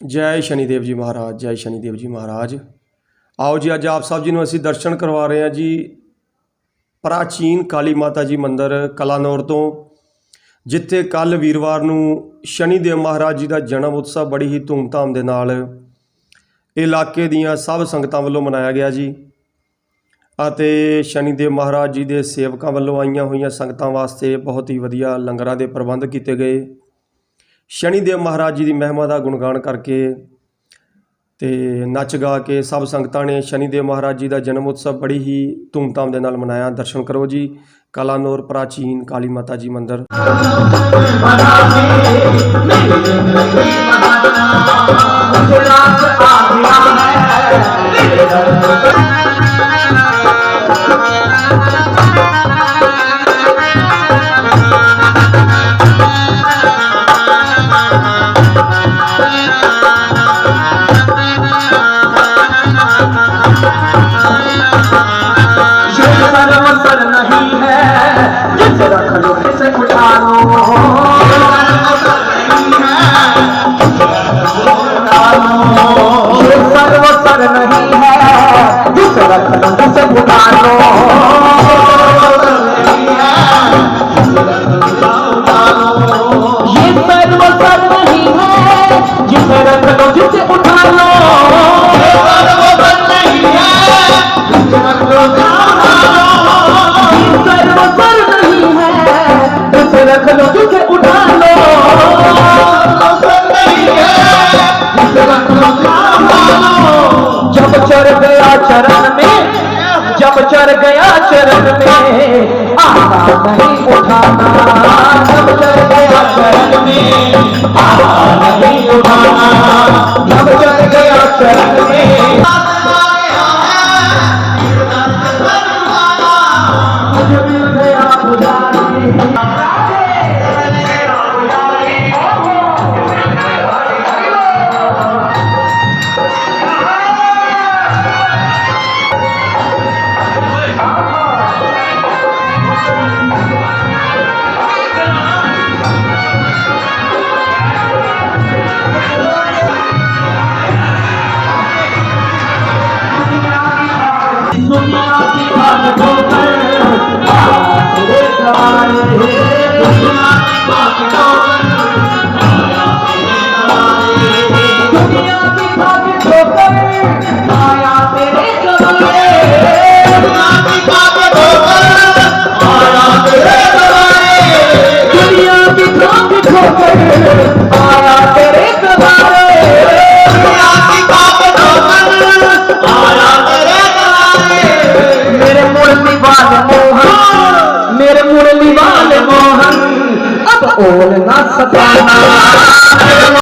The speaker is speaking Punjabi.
ਜੈ ਸ਼ਨੀਦੇਵ ਜੀ ਮਹਾਰਾਜ, ਜੈ ਸ਼ਨੀਦੇਵ ਜੀ ਮਹਾਰਾਜ। ਆਓ ਜੀ, ਅੱਜ ਆਪ ਸਭ ਜੀ ਨੂੰ ਅਸੀਂ ਦਰਸ਼ਨ ਕਰਵਾ ਰਹੇ ਹਾਂ ਜੀ। ਪ੍ਰਾਚੀਨ ਕਾਲੀ ਮਾਤਾ ਜੀ ਮੰਦਿਰ ਕਲਾਨੌਰ ਤੋਂ, ਜਿੱਥੇ ਕੱਲ ਵੀਰਵਾਰ ਨੂੰ ਸ਼ਨੀਦੇਵ ਮਹਾਰਾਜ ਜੀ ਦਾ ਜਨਮ ਉਤਸਵ ਬੜੀ ਹੀ ਧੂਮਧਾਮ ਦੇ ਨਾਲ ਇਲਾਕੇ ਦੀਆਂ ਸਭ ਸੰਗਤਾਂ ਵੱਲੋਂ ਮਨਾਇਆ ਗਿਆ ਜੀ ਅਤੇ ਸ਼ਨੀਦੇਵ ਮਹਾਰਾਜ ਜੀ ਦੇ ਸੇਵਕਾਂ ਵੱਲੋਂ ਆਈਆਂ ਹੋਈਆਂ ਸੰਗਤਾਂ ਵਾਸਤੇ ਬਹੁਤ ਹੀ ਵਧੀਆ ਲੰਗਰਾਂ ਦੇ ਪ੍ਰਬੰਧ ਕੀਤੇ ਗਏ। ਸ਼ਨੀਦੇਵ ਮਹਾਰਾਜ ਜੀ ਦੀ ਮਹਿਮਾ ਦਾ ਗੁਣਗਾਨ ਕਰਕੇ ਤੇ ਨੱਚ ਗਾ ਕੇ ਸਭ ਸੰਗਤਾਂ ਨੇ ਸ਼ਨੀ ਦੇਵ ਮਹਾਰਾਜ ਜੀ ਦਾ ਜਨਮ ਉਤਸਵ ਬੜੀ ਹੀ ਧੂਮਧਾਮ ਦੇ ਨਾਲ ਮਨਾਇਆ। ਦਰਸ਼ਨ ਕਰੋ ਜੀ। ਕਲਾਨੌਰ ਪ੍ਰਾਚੀਨ ਕਾਲੀ ਮਾਤਾ ਜੀ ਮੰਦਿਰ। ये है जिसे रख लो इसे उठा लो ये सर्वसर नहीं है जिसे रख लो जिसे उठा लो सर्वसर नहीं है उसे रख लो में जब चढ़ गया चरण में आना नहीं उठाना मेरे मुरली वाले मोहन अब ओल ना सताना